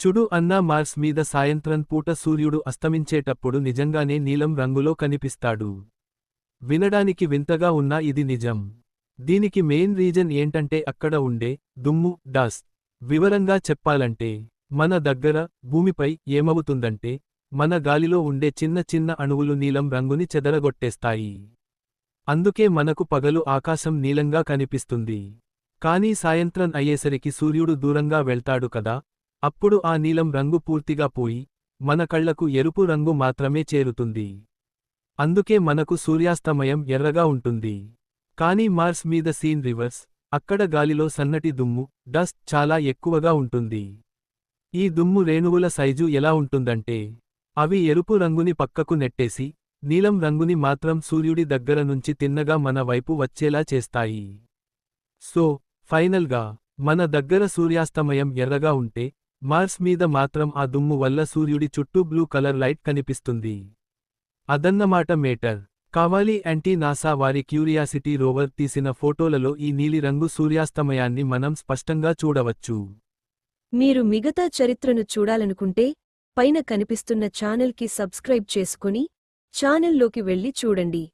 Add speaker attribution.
Speaker 1: చుడు అన్నా మార్స్ మీద సాయంత్రం పూట సూర్యుడు అస్తమించేటప్పుడు నిజంగానే నీలం రంగులో కనిపిస్తాడు. వినడానికి వింతగా ఉన్నా ఇది నిజం. దీనికి మెయిన్ రీజన్ ఏంటంటే అక్కడ ఉండే దుమ్ము డస్ట్. వివరంగా చెప్పాలంటే మన దగ్గర భూమిపై ఏమవుతుందంటే మన గాలిలో ఉండే చిన్న చిన్న అణువులు నీలం రంగుని చెదరగొట్టేస్తాయి. అందుకే మనకు పగలు ఆకాశం నీలంగా కనిపిస్తుంది. కానీ సాయంత్రం అయ్యేసరికి సూర్యుడు దూరంగా వెళ్తాడు కదా అప్పుడు ఆ నీలం రంగు పూర్తిగా పోయి మన కళ్ళకు ఎరుపు రంగు మాత్రమే చేరుతుంది. అందుకే మనకు సూర్యాస్తమయం ఎర్రగా ఉంటుంది. కానీ మార్స్ మీద సీన్ రివర్స్ అక్కడ గాలిలో సన్నటి దుమ్ము డస్ట్ చాలా ఎక్కువగా ఉంటుంది. ఈ దుమ్ము రేణువుల సైజు ఎలా ఉంటుందంటే అవి ఎరుపు రంగుని పక్కకు నెట్టేసి నీలం రంగుని మాత్రం సూర్యుడి దగ్గర నుంచి తిన్నగా మన వైపు వచ్చేలా చేస్తాయి. సో ఫైనల్గా మన దగ్గర సూర్యాస్తమయం ఎర్రగా ఉంటే మార్స్ మీద మాత్రం ఆ దుమ్ము వల్ల సూర్యుడి చుట్టూ బ్లూ కలర్ లైట్ కనిపిస్తుంది. అదన్నమాట మేటర్. కావాలి యాంటీ నాసా వారి క్యూరియాసిటీ రోవర్ తీసిన ఫోటోలలో ఈ నీలిరంగు సూర్యాస్తమయాన్ని మనం స్పష్టంగా చూడవచ్చు.
Speaker 2: మీరు మిగతా చరిత్రను చూడాలనుకుంటే పైన కనిపిస్తున్న ఛానల్కి సబ్స్క్రైబ్ చేసుకుని ఛానల్లోకి వెళ్ళి చూడండి.